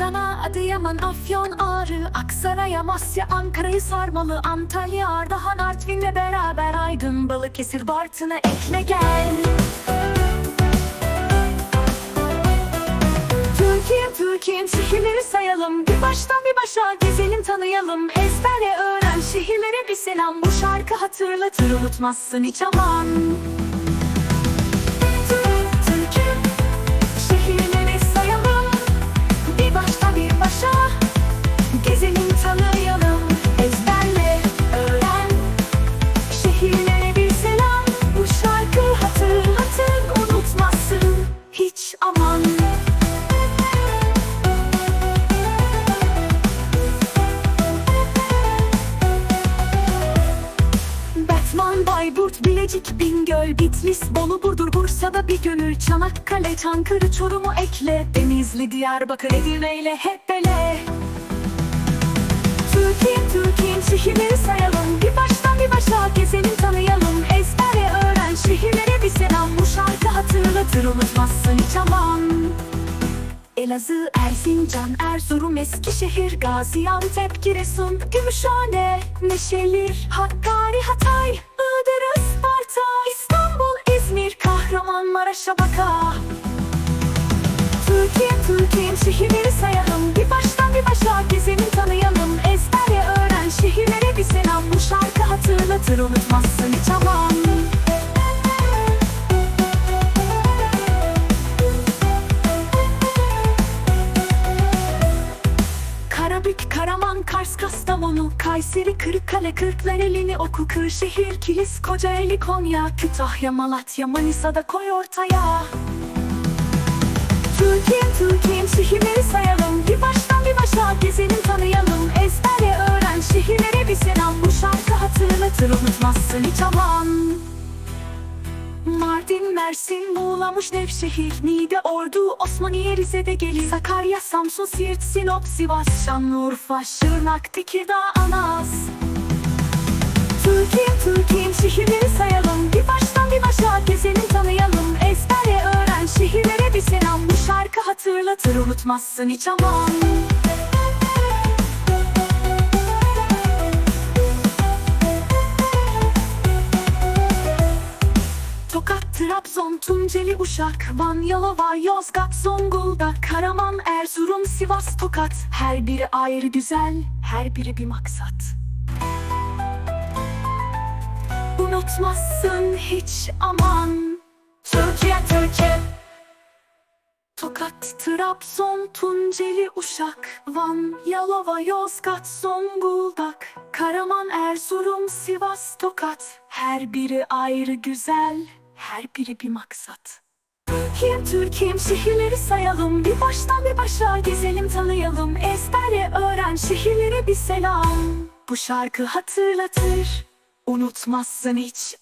Adana, Adıyaman, Afyon, Ağrı, Aksaray, Amasya, Ankara'yı sarmalı, Antalya, Ardahan, Artvin'le beraber Aydın, Balıkesir, Bartın'a ekle gel. Türkiye, Türkiye'nin şehirleri sayalım. Bir baştan bir başa gezelim tanıyalım. Ezberle öğren şehirlere bir selam. Bu şarkı hatırlatır unutmazsın hiç aman hiç aman. Batman, Bayburt, Bilecik, Bingöl, Bitlis, Bolu, Burdur, Bursa'da bir gönül Çanakkale, Çankırı, Çorum'u ekle Denizli, Diyarbakır, Edirne ile hep bele Türkiye, Türkiye'nin şehirleri unutmazsın hiç aman Elazığ, Erzincan, Erzurum, Eskişehir, Gaziantep, Giresun, Gümüşhane, Neşelir, Hakkari, Hatay, Iğdır, Isparta, İstanbul, İzmir, Kahramanmaraş'a baka. Türkiye, Türkiye'nin şehirleri sayalım. Bir baştan bir başa gezelim tanıyalım. Ezberle öğren şehirlere bir selam. Bu şarkı hatırlatır unutmazsın Kastamonu, Kayseri, Kırıkkale, Kırklareli'ni oku, Kırşehir, Kilis, Kocaeli, Konya, Kütahya, Malatya, Manisa'da koy ortaya. Türkiye, Türkiye'nin şehirleri sayalım. Bir baştan bir başa gezelim tanıyalım. Ezberle öğren şehirlere bir selam. Bu şarkı hatırlatır unutmazsın hiç aman Mersin, Muğla, Muş, Nevşehir, Niğde, Ordu, Osmaniye, Rize'de gelir Sakarya, Samsun, Siirt, Sinop, Sivas, Şanlıurfa, Şırnak, Tekirdağ, Anas. Türkiye, Türkiye'nin şehirleri sayalım. Bir baştan bir başa gezelim tanıyalım. Ezberle öğren şehirlere bir selam. Bu şarkı hatırlatır unutmazsın hiç aman Tunceli, Uşak, Van, Yalova, Yozgat, Zonguldak, Karaman, Erzurum, Sivas, Tokat. Her biri ayrı güzel, her biri bir maksat. Unutmazsın hiç aman. Türkiye, Türkiye. Tokat, Trabzon, Tunceli, Uşak, Van, Yalova, Yozgat, Zonguldak, Karaman, Erzurum, Sivas, Tokat. Her biri ayrı güzel, her biri bir maksat. Türkiye, Türkiye'm şehirleri sayalım? Bir baştan bir başa gezelim tanıyalım. Ezberle öğren şehirlere bir selam. Bu şarkı hatırlatır. Unutmazsın hiç